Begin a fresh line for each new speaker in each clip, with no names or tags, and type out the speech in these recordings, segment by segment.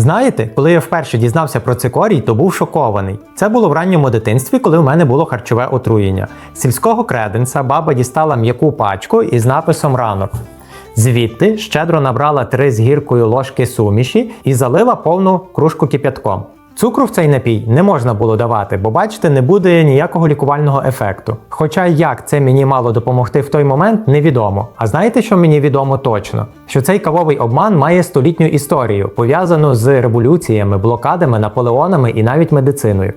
Знаєте, коли я вперше дізнався про цикорій, то був шокований. Це було в ранньому дитинстві, коли в мене було харчове отруєння. З Сільського креденса баба дістала м'яку пачку із написом ранок. Звідти щедро набрала три з гіркою ложки суміші і залила повну кружку кип'ятком. Цукру в цей напій не можна було давати, бо бачите, не буде ніякого лікувального ефекту. Хоча як це мені мало допомогти в той момент, невідомо. А знаєте, що мені відомо точно? Що цей кавовий обман має столітню історію, пов'язану з революціями, блокадами, наполеонами і навіть медициною.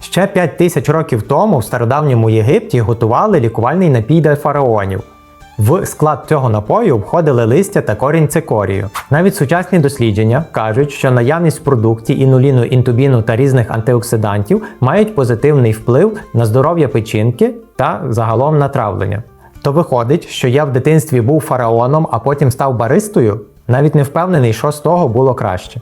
Ще 5 тисяч років тому в стародавньому Єгипті готували лікувальний напій для фараонів. В склад цього напою входили листя та корінь цикорію. Навіть сучасні дослідження кажуть, що наявність в продукті інуліну, інтубіну та різних антиоксидантів мають позитивний вплив на здоров'я печінки та загалом на травлення. То виходить, що я в дитинстві був фараоном, а потім став баристою? Навіть не впевнений, що з того було краще.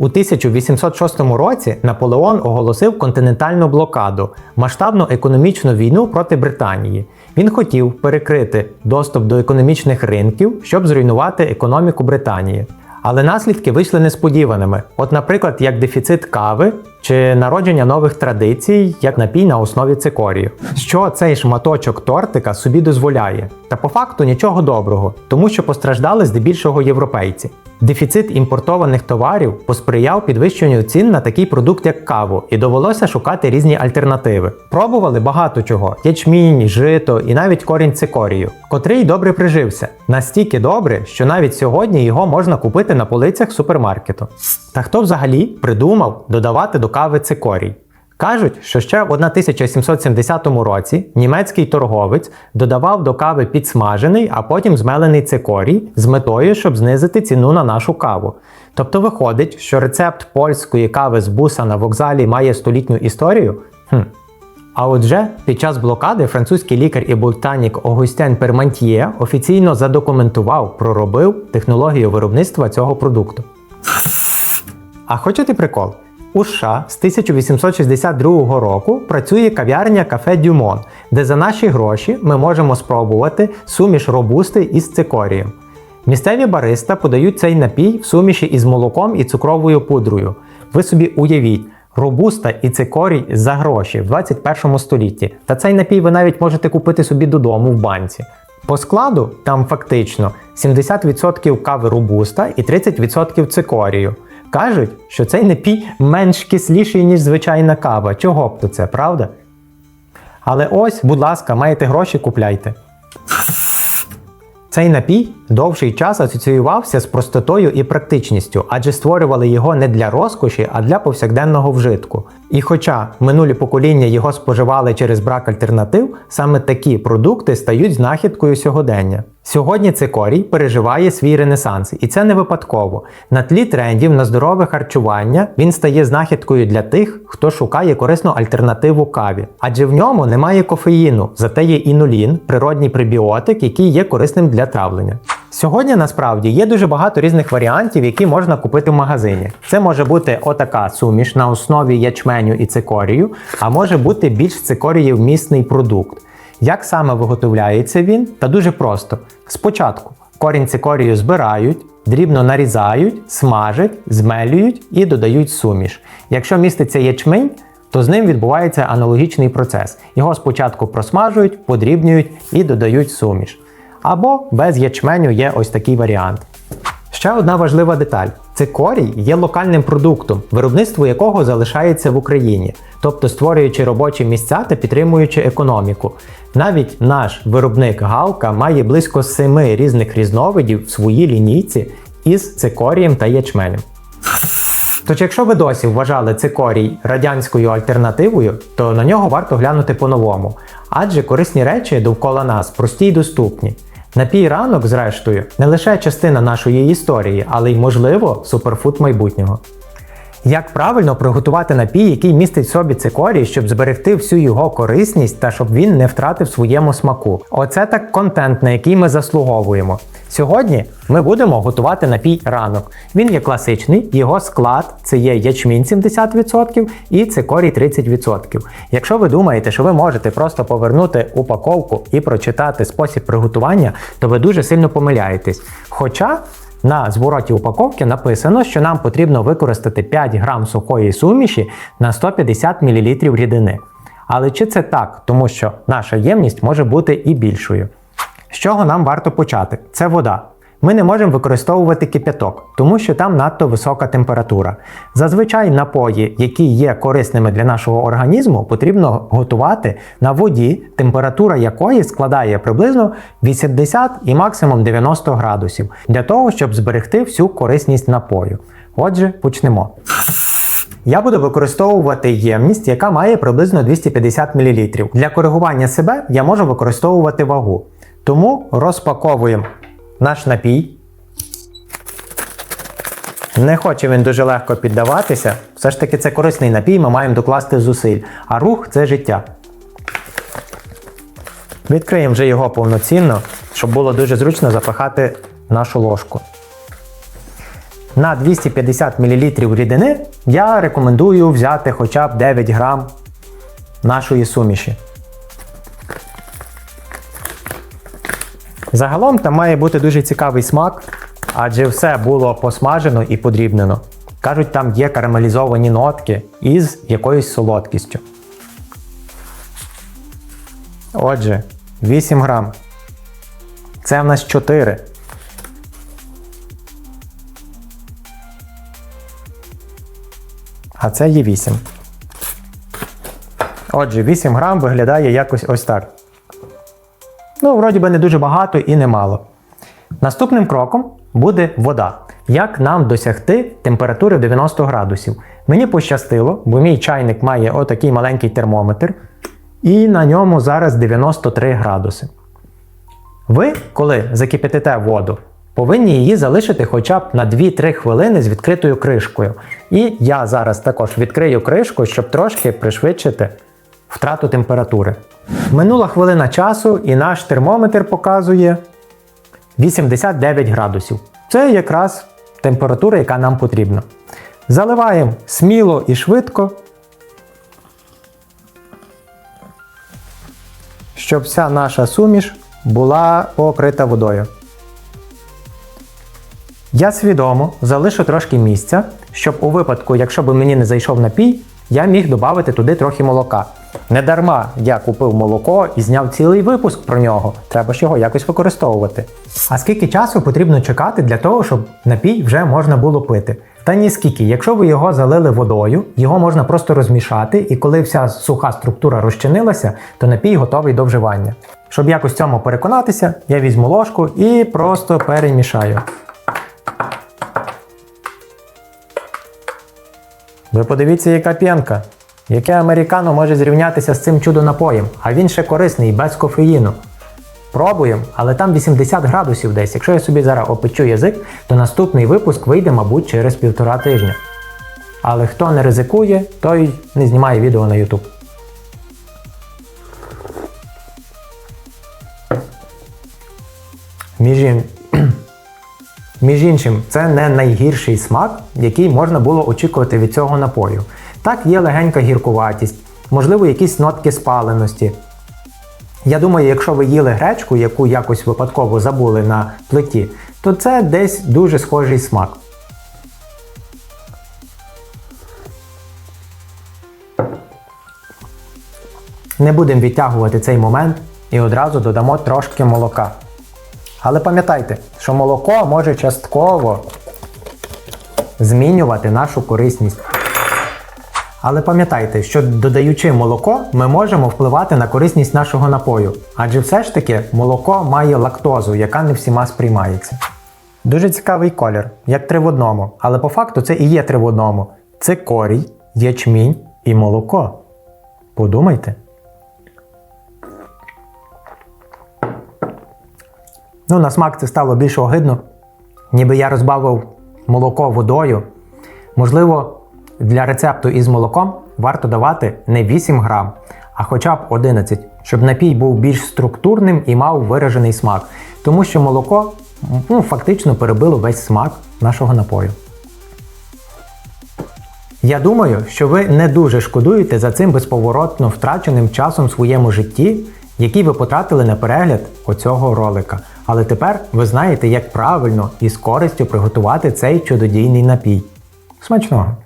У 1806 році Наполеон оголосив континентальну блокаду, масштабну економічну війну проти Британії. Він хотів перекрити доступ до економічних ринків, щоб зруйнувати економіку Британії. Але наслідки вийшли несподіваними. От, наприклад, як дефіцит кави чи народження нових традицій, як напій на основі цикорію. Що цей шматочок тортика собі дозволяє? Та по факту нічого доброго, тому що постраждали здебільшого європейці. Дефіцит імпортованих товарів посприяв підвищенню цін на такий продукт, як каву, і довелося шукати різні альтернативи. Пробували багато чого: ячмінь, жито і навіть корінь цикорію, котрий добре прижився. Настільки добре, що навіть сьогодні його можна купити на полицях супермаркету. Та хто взагалі придумав додавати до кави цикорій? Кажуть, що ще в 1770 році німецький торговець додавав до кави підсмажений, а потім змелений цикорій з метою, щоб знизити ціну на нашу каву. Тобто виходить, що рецепт польської кави з буса на вокзалі має столітню історію? Хм. А отже, під час блокади французький лікар і ботанік Огустен Пермантьє офіційно задокументував, проробив технологію виробництва цього продукту. А хочете прикол? У США з 1862 року працює кав'ярня кафе Дюмон, де за наші гроші ми можемо спробувати суміш робусти із цикорієм. Місцеві бариста подають цей напій в суміші із молоком і цукровою пудрою. Ви собі уявіть, робуста і цикорій за гроші в 21 столітті. Та цей напій ви навіть можете купити собі додому в банці. По складу там фактично 70% кави робуста і 30% цикорію. Кажуть, що цей напій менш кисліший, ніж звичайна кава. Чого б то це, правда? Але ось, будь ласка, маєте гроші, купляйте. Цей напій довший час асоціювався з простотою і практичністю, адже створювали його не для розкоші, а для повсякденного вжитку. І хоча минулі покоління його споживали через брак альтернатив, саме такі продукти стають знахідкою сьогодення. Сьогодні цикорій переживає свій ренесанс, і це не випадково. На тлі трендів на здорове харчування він стає знахідкою для тих, хто шукає корисну альтернативу каві. Адже в ньому немає кофеїну, зате є інулін, природній пребіотик, який є корисним для травлення. Сьогодні насправді є дуже багато різних варіантів, які можна купити в магазині. Це може бути отака суміш на основі ячменю і цикорію, а може бути більш цикорієвмісний продукт. Як саме виготовляється він? Та дуже просто. Спочатку корінь цикорію збирають, дрібно нарізають, смажать, змелюють і додають суміш. Якщо міститься ячмень, то з ним відбувається аналогічний процес. Його спочатку просмажують, подрібнюють і додають суміш. Або без ячменю є ось такий варіант. Ще одна важлива деталь: цикорій є локальним продуктом, виробництво якого залишається в Україні, тобто створюючи робочі місця та підтримуючи економіку. Навіть наш виробник Галка має близько семи різних різновидів в своїй лінійці із цикорієм та ячменем. Тож, якщо ви досі вважали цикорій радянською альтернативою, то на нього варто глянути по-новому, адже корисні речі довкола нас прості й доступні. Напій ранок, зрештою, не лише частина нашої історії, але й, можливо, суперфуд майбутнього. Як правильно приготувати напій, який містить в собі цикорій, щоб зберегти всю його корисність та щоб він не втратив своєму смаку? Оце так контент, на який ми заслуговуємо. Сьогодні ми будемо готувати напій ранок. Він є класичний, його склад це є ячмінь 70% і цикорій 30%. Якщо ви думаєте, що ви можете просто повернути упаковку і прочитати спосіб приготування, то ви дуже сильно помиляєтесь. Хоча На звороті упаковки написано, що нам потрібно використати 5 грам сухої суміші на 150 мл рідини. Але чи це так, тому що наша ємність може бути і більшою? З чого нам варто почати? Це вода. Ми не можемо використовувати кип'яток, тому що там надто висока температура. Зазвичай напої, які є корисними для нашого організму, потрібно готувати на воді, температура якої складає приблизно 80 і максимум 90 градусів, для того, щоб зберегти всю корисність напою. Отже, почнемо. Я буду використовувати ємність, яка має приблизно 250 мл. Для коригування себе я можу використовувати вагу. Тому розпаковуємо наш напій. Не хоче він дуже легко піддаватися. Все ж таки це корисний напій, ми маємо докласти зусиль. А рух це життя. Відкриємо вже його повноцінно, щоб було дуже зручно запихати нашу ложку. На 250 мл рідини я рекомендую взяти хоча б 9 грам нашої суміші. Загалом там має бути дуже цікавий смак, адже все було посмажено і подрібнено. Кажуть, там є карамелізовані нотки із якоюсь солодкістю. Отже, 8 грам. Це в нас 4. А це є 8. Отже, 8 грам виглядає якось ось так. Ну, вроді би не дуже багато і не мало. Наступним кроком буде вода. Як нам досягти температури в 90 градусів? Мені пощастило, бо мій чайник має отакий маленький термометр, і на ньому зараз 93 градуси. Ви, коли закипятите воду, повинні її залишити хоча б на 2-3 хвилини з відкритою кришкою. І я зараз також відкрию кришку, щоб трошки пришвидшити втрату температури. Минула хвилина часу, і наш термометр показує 89 градусів. Це якраз температура, яка нам потрібна. Заливаємо сміло і швидко, щоб вся наша суміш була покрита водою. Я свідомо залишу трошки місця, щоб у випадку, якщо б мені не зайшов напій, я міг додати туди трохи молока. Не дарма я купив молоко і зняв цілий випуск про нього. Треба ж його якось використовувати. А скільки часу потрібно чекати для того, щоб напій вже можна було пити? Та ні скільки, якщо ви його залили водою, його можна просто розмішати, і коли вся суха структура розчинилася, то напій готовий до вживання. Щоб якось цьому переконатися, я візьму ложку і просто перемішаю. Ви подивіться, яка п'янка. Яке американо може зрівнятися з цим чудо-напоєм, а він ще корисний, без кофеїну. Пробуємо, але там 80 градусів десь. Якщо я собі зараз опечу язик, то наступний випуск вийде, мабуть, через півтора тижня. Але хто не ризикує, той не знімає відео на YouTube. Між, Між іншим, це не найгірший смак, який можна було очікувати від цього напою. Так, є легенька гіркуватість, можливо, якісь нотки спаленості. Я думаю, якщо ви їли гречку, яку якось випадково забули на плиті, то це десь дуже схожий смак. Не будемо відтягувати цей момент і одразу додамо трошки молока. Але пам'ятайте, що молоко може частково змінювати нашу корисність. Але пам'ятайте, що додаючи молоко, ми можемо впливати на корисність нашого напою. Адже все ж таки молоко має лактозу, яка не всіма сприймається. Дуже цікавий колір, як три в одному, але по факту це і є три в одному. Це корій, ячмінь і молоко. Подумайте. Ну, на смак це стало більш огидно, ніби я розбавив молоко водою. Можливо, для рецепту із молоком варто давати не 8 грам, а хоча б 11, щоб напій був більш структурним і мав виражений смак. Тому що молоко ну, фактично перебило весь смак нашого напою. Я думаю, що ви не дуже шкодуєте за цим безповоротно втраченим часом в своєму житті, який ви потратили на перегляд оцього ролика. Але тепер ви знаєте, як правильно і з користю приготувати цей чудодійний напій. Смачного!